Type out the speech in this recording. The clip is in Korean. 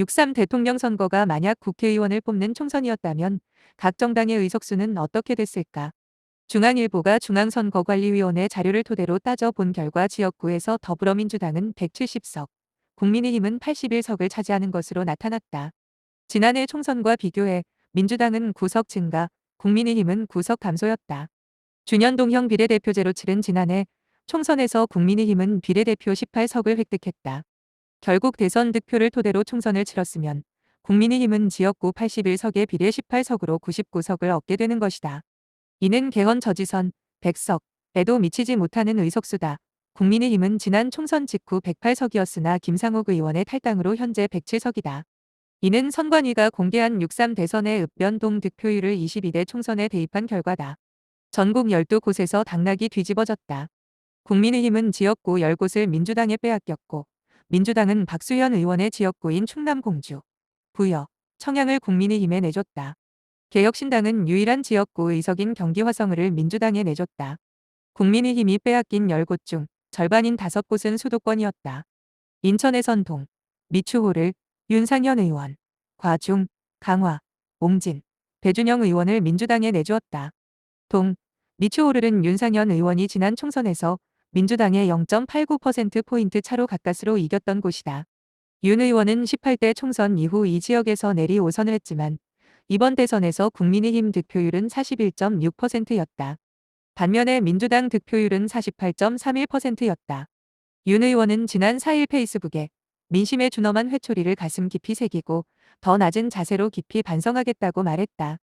6.3 대통령 선거가 만약 국회의원을 뽑는 총선이었다면 각 정당의 의석수는 어떻게 됐을까? 중앙일보가 중앙선거관리위원회 자료를 토대로 따져본 결과 지역구에서 더불어민주당은 170석, 국민의힘은 81석을 차지하는 것으로 나타났다. 지난해 총선과 비교해 민주당은 9석 증가, 국민의힘은 9석 감소였다. 준연동형 비례대표제로 치른 지난해 총선에서 국민의힘은 비례대표 18석을 획득했다. 결국 대선 득표를 토대로 총선을 치렀으면 국민의힘은 지역구 81석에 비례 18석으로 99석을 얻게 되는 것이다. 이는 개헌 저지선 100석에도 미치지 못하는 의석수다. 국민의힘은 지난 총선 직후 108석이었으나 김상욱 의원의 탈당으로 현재 107석이다. 이는 선관위가 공개한 6.3 대선의 읍변동 득표율을 22대 총선에 대입한 결과다. 전국 12곳에서 당락이 뒤집어졌다. 국민의힘은 지역구 10곳을 민주당에 빼앗겼고 민주당은 박수현 의원의 지역구인 충남 공주, 부여, 청양을 국민의힘에 내줬다. 개혁신당은 유일한 지역구 의석인 경기 화성을 민주당에 내줬다. 국민의힘이 빼앗긴 10곳 중 절반인 5곳은 수도권이었다. 인천의 선동, 미추호를 윤상현 의원, 과중, 강화, 옹진, 배준영 의원을 민주당에 내주었다. 동, 미추호르는 윤상현 의원이 지난 총선에서 민주당의 0.89%포인트 차로 가까스로 이겼던 곳이다. 윤 의원은 18대 총선 이후 이 지역에서 내리 5선을 했지만 이번 대선에서 국민의힘 득표율은 41.6%였다. 반면에 민주당 득표율은 48.31%였다. 윤 의원은 지난 4일 페이스북에 민심에 준엄한 회초리를 가슴 깊이 새기고 더 낮은 자세로 깊이 반성하겠다고 말했다.